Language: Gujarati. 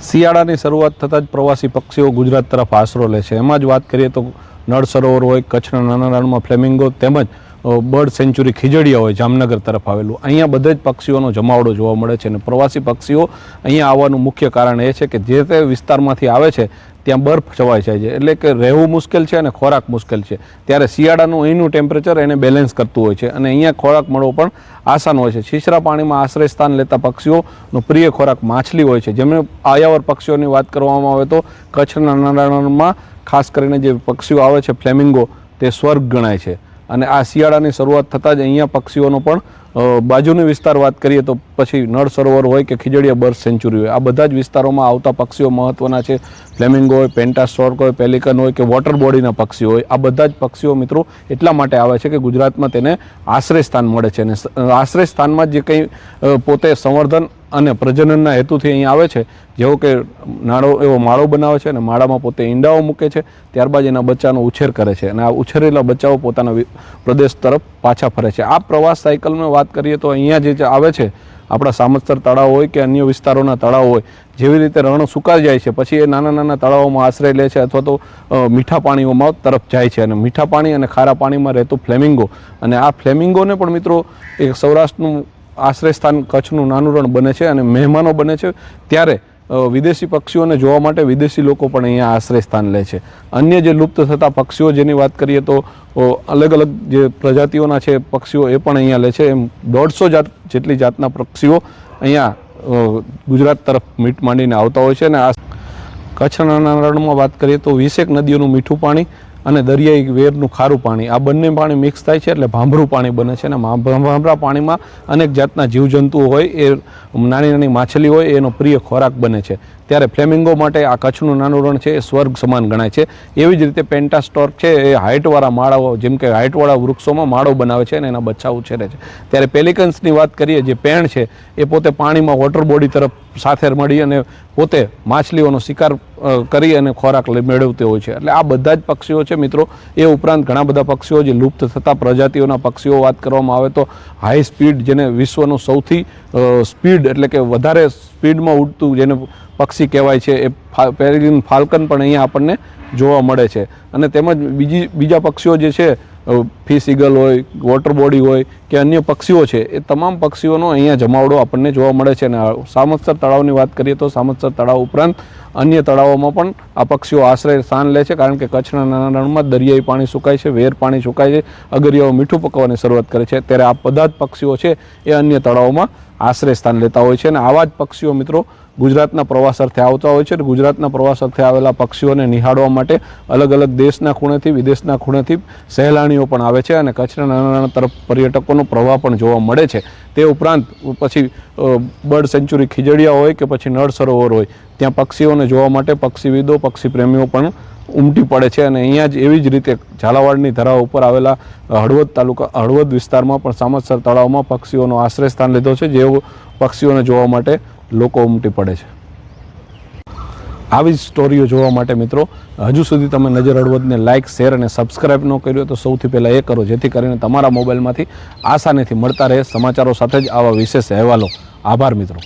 શિયાળાની શરૂઆત થતાં જ પ્રવાસી પક્ષીઓ ગુજરાત તરફ આશરો લે છે. એમાં જ વાત કરીએ તો નળ સરોવર હોય, કચ્છના નાના નાનામાં ફ્લેમિંગો તેમજ બર્ડ સેન્ચુરી ખીજડીયા હોય, જામનગર તરફ આવેલું. અહીંયા બધા જ પક્ષીઓનો જમાવડો જોવા મળે છે અને પ્રવાસી પક્ષીઓ અહીંયા આવવાનું મુખ્ય કારણ એ છે કે જે તે વિસ્તારમાંથી આવે છે, ત્યાં બર્ફ છવાઈ જાય છે. એટલે કે રહેવું મુશ્કેલ છે અને ખોરાક મુશ્કેલ છે. ત્યારે શિયાળાનું અહીંનું ટેમ્પરેચર એને બેલેન્સ કરતું હોય છે. અને અહીંયા ખોરાક મળવો પણ આસાન હોય છે. છીછરા પાણીમાં આશ્રય સ્થાન લેતા પક્ષીઓનો પ્રિય ખોરાક માછલી હોય છે. જેમને આયાવર પક્ષીઓની વાત કરવામાં આવે તો કચ્છના નારાયણમાં ખાસ કરીને જે પક્ષીઓ આવે છે, ફ્લેમિંગો, તે સ્વર્ગ ગણાય છે. અને આ શિયાળાની શરૂઆત થતાં જ અહીંયા પક્ષીઓનો પણ બાજુનો વિસ્તાર વાત કરીએ તો પછી નળ સરોવર હોય કે ખીજડીયા બર્ડ સેન્ચુરી હોય, આ બધા જ વિસ્તારોમાં આવતા પક્ષીઓ મહત્ત્વના છે. ફ્લેમિંગો હોય પેન્ટાસ્ટોર્ક હોય, પેલિકન હોય કે વોટર બોડીના પક્ષીઓ હોય, આ બધા જ પક્ષીઓ મિત્રો એટલા માટે આવે છે કે ગુજરાતમાં તેને આશ્રય સ્થાન મળે છે. અને આશ્રય સ્થાનમાં જે કંઈ પોતે સંવર્ધન અને પ્રજનનના હેતુથી અહીં આવે છે. જેવો કે નાળો એવો માળો બનાવે છે અને માળામાં પોતે ઈંડાઓ મૂકે છે, ત્યારબાદ એના બચ્ચાનો ઉછેર કરે છે અને આ ઉછેરેલા બચ્ચાઓ પોતાના પ્રદેશ તરફ પાછા ફરે છે. આ પ્રવાસ સાયકલમાં વાત કરીએ તો અહીંયા જે આવે છે, આપણા સામસ્તર તળાવ હોય કે અન્ય વિસ્તારોના તળાવ હોય, જેવી રીતે રણ સુકાઈ જાય છે, પછી એ નાના નાના તળાવોમાં આશ્રય લે છે અથવા તો મીઠા પાણીઓમાં તરફ જાય છે અને મીઠા પાણી અને ખારા પાણીમાં રહેતું ફ્લેમિંગો. અને આ ફ્લેમિંગોને પણ મિત્રો એક સૌરાષ્ટ્રનું આશ્રય સ્થાન કચ્છનું નાનું રણ બને છે અને મહેમાનો બને છે. ત્યારે વિદેશી પક્ષીઓને જોવા માટે વિદેશી લોકો પણ અહીંયા આશ્રય સ્થાન લે છે. અન્ય જે લુપ્ત થતા પક્ષીઓ જેની વાત કરીએ તો અલગ અલગ જે પ્રજાતિઓના છે પક્ષીઓ એ પણ અહીંયા લે છે. એમ દોઢસો જાત જેટલી જાતના પક્ષીઓ અહીંયા ગુજરાત તરફ મીટ માંડીને આવતા હોય છે અને આ કચ્છના રણમાં વાત કરીએ તો વીસેક નદીઓનું મીઠું પાણી અને દરિયાઈ વેરનું ખારું પાણી. આ બંને પાણી મિક્સ થાય છે એટલે ભાંભરું પાણી બને છે. અને ભાંભરા પાણીમાં અનેક જાતના જીવજંતુઓ હોય, એ નાની નાની માછલી હોય, એનો પ્રિય ખોરાક બને છે. ત્યારે ફ્લેમિંગો માટે આ કચ્છનું નાનું રણ છે, એ સ્વર્ગ સમાન ગણાય છે. એવી જ રીતે પેન્ટાસ્ટોર્ક છે, એ હાઇટવાળા માળાઓ, જેમ કે હાઇટવાળા વૃક્ષોમાં માળો બનાવે છે અને એના બચ્ચા ઉછેરે છે. ત્યારે પેલિકન્સની વાત કરીએ, જે પેણ છે, એ પોતે પાણીમાં વોટર બોડી તરફ સાથે મળી અને પોતે માછલીઓનો શિકાર કરી અને ખોરાક મેળવતી હોય છે. એટલે આ બધા જ પક્ષીઓ છે મિત્રો. એ ઉપરાંત ઘણા બધા પક્ષીઓ જે લુપ્ત થતા પ્રજાતિઓના પક્ષીઓ વાત કરવામાં આવે તો હાઈ સ્પીડ જેને વિશ્વનું સૌથી સ્પીડ એટલે કે વધારે સ્પીડમાં ઉડતું જેને પક્ષી કહેવાય છે, એ પેરેગ્રીન ફાલ્કન પણ અહીંયા આપણને જોવા મળે છે. અને તેમજ બીજી, બીજા પક્ષીઓ જે છે ફિશ ઇગલ હોય, વોટર બોડી હોય કે અન્ય પક્ષીઓ છે, એ તમામ પક્ષીઓનો અહીંયા જમાવડો આપણને જોવા મળે છે. અને સામતસર તળાવની વાત કરીએ તો સામતસર તળાવ ઉપરાંત અન્ય તળાવોમાં પણ આ પક્ષીઓ આશ્રય સ્થાન લે છે, કારણ કે કચ્છના નાના રણમાં દરિયાઈ પાણી સુકાય છે, વેર પાણી સુકાય છે, અગરિયાઓ મીઠું પકવવાની શરૂઆત કરે છે. ત્યારે આ બધા જ પક્ષીઓ છે, એ અન્ય તળાવોમાં આશ્રય સ્થાન લેતા હોય છે. અને આવા જ પક્ષીઓ મિત્રો ગુજરાતના પ્રવાસ અર્થે આવતા હોય છે અને ગુજરાતના પ્રવાસ અર્થે આવેલા પક્ષીઓને નિહાળવા માટે અલગ અલગ દેશના ખૂણેથી, વિદેશના ખૂણેથી સહેલાણીઓ પણ આવે છે અને કચ્છના નાના નાના તરફ પર્યટકોનો પ્રવાહ પણ જોવા મળે છે. તે ઉપરાંત પછી બર્ડ સેન્ચુરી ખીજડીયા હોય કે પછી નળ સરોવર હોય, ત્યાં પક્ષીઓને જોવા માટે પક્ષીવિદો પક્ષી પ્રેમીઓ પણ ઉમટી પડે છે અને અહીંયા જ એવી જ રીતે ઝાલાવાડની ધરા ઉપર આવેલા હળવદ તાલુકા, હળવદ વિસ્તારમાં પણ સામતસર તળાવમાં પક્ષીઓનો આશ્રય સ્થાન લીધો છે. જેઓ પક્ષીઓને જોવા માટે લોકો ઉમટી પડે છે. આવી જ સ્ટોરીઓ જોવા માટે મિત્રો, હજુ સુધી તમે નજર હળવદને લાઇક શેર અને સબસ્ક્રાઇબ ન કર્યો તો સૌથી પહેલાં એ કરો, જેથી કરીને તમારા મોબાઈલમાંથી આસાનીથી મળતા રહે સમાચારો સાથે જ આવા વિશેષ અહેવાલો. આભાર મિત્રો.